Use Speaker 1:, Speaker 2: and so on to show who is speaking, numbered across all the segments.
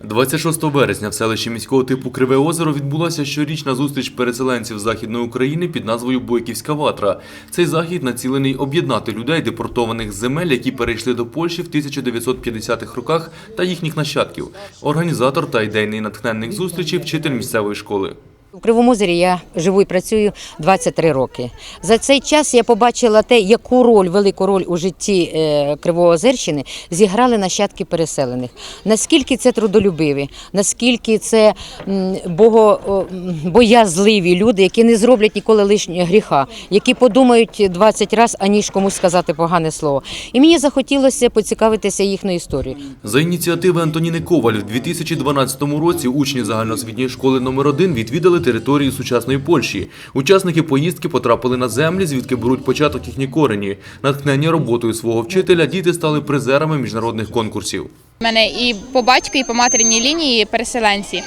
Speaker 1: 26 березня в селищі міського типу Криве озеро відбулася щорічна зустріч переселенців Західної України під назвою Бойківська ватра. Цей захід націлений об'єднати людей, депортованих з земель, які перейшли до Польщі в 1950-х роках, та їхніх нащадків. Організатор та ідейний натхненник зустрічі вчитель місцевої школи.
Speaker 2: У Кривому озері я живу і працюю 23 роки. За цей час я побачила те, яку роль, велику роль у житті е, Кривоозерщини зіграли нащадки переселених. Наскільки це трудолюбиві, наскільки це м, бого, о, м, боязливі люди, які не зроблять ніколи лишнього гріха, які подумають 20 разів, аніж комусь сказати погане слово. І мені захотілося поцікавитися їхньою історією.
Speaker 1: За ініціативи Антоніни Коваль в 2012 році учні загальноосвітньої школи номер 1 відвідали територію сучасної Польщі. Учасники поїздки потрапили на землі, звідки беруть початок їхні корені. Натхнені роботою свого вчителя діти стали призерами міжнародних конкурсів.
Speaker 3: У мене і по батьку, і по материній лінії переселенці.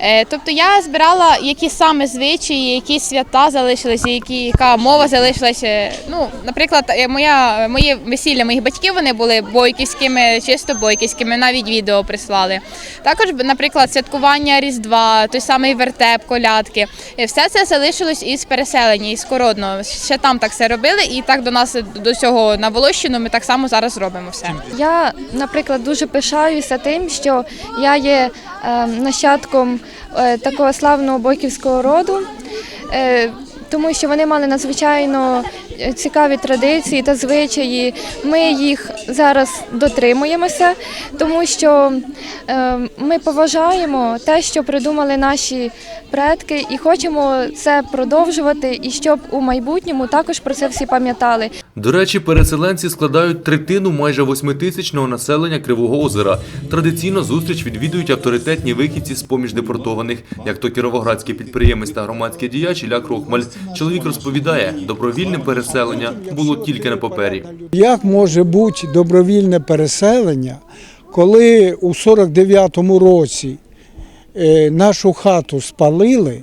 Speaker 3: Е, Тобто я збирала, які саме звичаї, які свята залишилися, які яка мова залишилася. Ну, наприклад, е, моя моє весілля моїх батьків вони були бойківськими, чисто бойківськими, навіть відео прислали. Також, наприклад, святкування Різдва, той самий вертеп, колядки. Е, Все це залишилось із переселення, із Кородного. Ще там так все робили, і так до нас до цього на Волощину ми так само зараз робимо все.
Speaker 4: Я, наприклад, дуже пишаюся тим, що я є е, нащадком е, такого славного бойківського роду, е, тому що вони мали надзвичайно е, цікаві традиції та звичаї. Ми їх зараз дотримуємося, тому що е, ми поважаємо те, що придумали наші предки, і хочемо це продовжувати, і щоб у майбутньому також про це всі пам'ятали.
Speaker 1: До речі, переселенці складають третину майже восьмитисячного населення Кривого озера. Традиційно зустріч відвідують авторитетні вихідці з поміж депортованих, як то кіровоградський підприємець та громадський діяч Ілля Крохмаль. Чоловік розповідає, добровільне переселення було тільки на папері.
Speaker 5: Як може бути добровільне переселення, коли у 49-му році е, нашу хату спалили,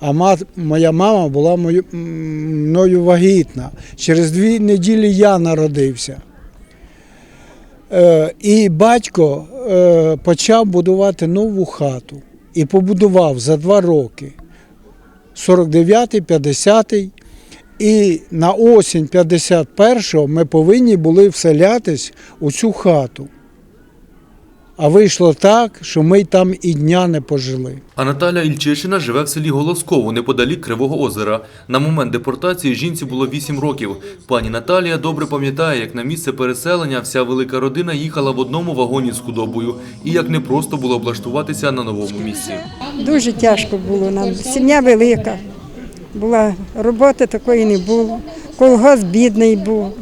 Speaker 5: а моя мама була мною вагітна. Через дві неділі я народився. Е, І батько е, почав будувати нову хату і побудував за два роки. 49-й, 50-й. І на осінь 51-го ми повинні були вселятись у цю хату. А вийшло так, що ми там і дня не пожили.
Speaker 1: А Наталя Ільчишина живе в селі Голосково, неподалік Кривого озера. На момент депортації жінці було 8 років. Пані Наталія добре пам'ятає, як на місце переселення вся велика родина їхала в одному вагоні з худобою, і як непросто було облаштуватися на новому місці.
Speaker 6: Дуже тяжко було нам. Сім'я велика. Була роботи такої не було. Колгосп бідний був.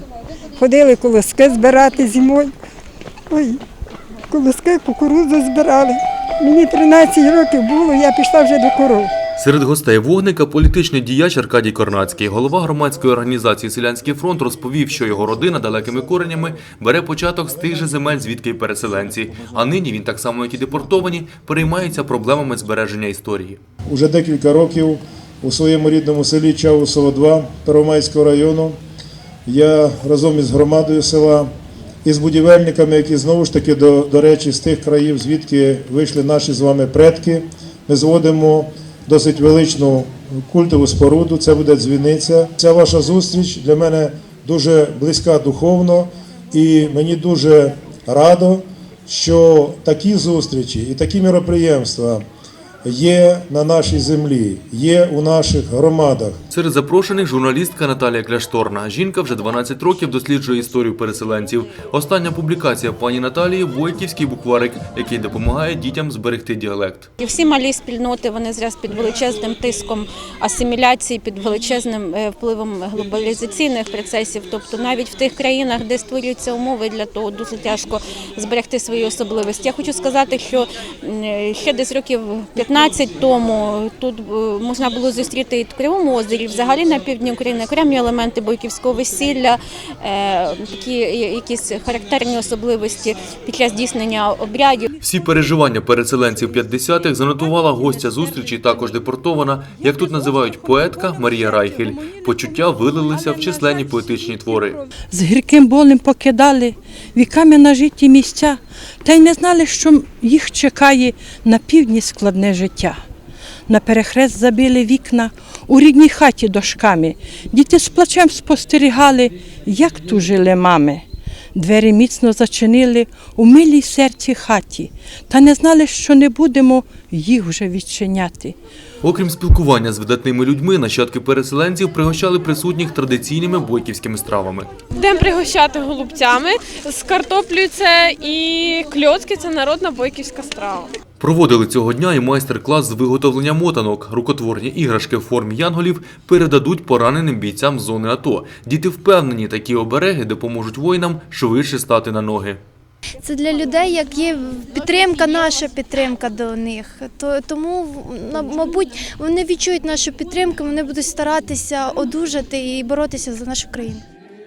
Speaker 6: Ходили колоски збирати зимою. Ой, колоски кукурудзу збирали. Мені 13 років було, я пішла вже до коров.
Speaker 1: Серед гостей вогника політичний діяч Аркадій Корнацький, голова громадської організації Селянський фронт, розповів, що його родина далекими коренями бере початок з тих же земель, звідки й переселенці. А нині він, так само як і депортовані, переймається проблемами збереження історії.
Speaker 7: Уже декілька років у своєму рідному селі Чаусово 2 Первомайського району я разом із громадою села і з будівельниками, які знову ж таки до, до речі, з тих країв, звідки вийшли наші з вами предки, ми зводимо досить величну культову споруду. Це буде дзвіниця. Ця ваша зустріч для мене дуже близька духовно, і мені дуже радо, що такі зустрічі і такі міроприємства є на нашій землі, є у наших громадах.
Speaker 1: Серед запрошених журналістка Наталія Кляшторна. Жінка вже 12 років досліджує історію переселенців. Остання публікація пані Наталії Бойківський букварик, який допомагає дітям зберегти діалект.
Speaker 8: І всі малі спільноти вони зараз під величезним тиском асиміляції, під величезним е, впливом глобалізаційних процесів. Тобто навіть в тих країнах, де створюються умови для того, дуже тяжко зберегти свої особливості. Я хочу сказати, що е, ще десь років 15 тому тут е, можна було зустріти і в Кривому озері, взагалі на півдні України окремі елементи бойківського весілля, е, такі якісь характерні особливості під час здійснення обрядів.
Speaker 1: Всі переживання переселенців 50-х занотувала гостя зустрічі, також депортована, як тут називають поетка Марія Райхель. Почуття вилилися в численні поетичні твори.
Speaker 9: з гірким болем покидали віками нажиті місця, та й не знали, що їх чекає на півдні складне життя. На перехрест забили вікна у рідній хаті дошками. Діти з плачем спостерігали, як тужили мами. Двері міцно зачинили у милій серці хаті, та не знали, що не будемо їх вже відчиняти.
Speaker 1: Окрім спілкування з видатними людьми, нащадки переселенців пригощали присутніх традиційними бойківськими стравами.
Speaker 10: Будемо пригощати голубцями з картоплею це і кльоцки це народна бойківська страва.
Speaker 1: Проводили цього дня і майстер-клас з виготовлення мотанок. Рукотворні іграшки в формі янголів передадуть пораненим бійцям зони АТО. Діти впевнені, такі обереги допоможуть воїнам швидше стати на ноги.
Speaker 11: Це для людей, як є підтримка, наша підтримка до них. То тому мабуть вони відчують нашу підтримку, вони будуть старатися одужати і боротися за нашу країну.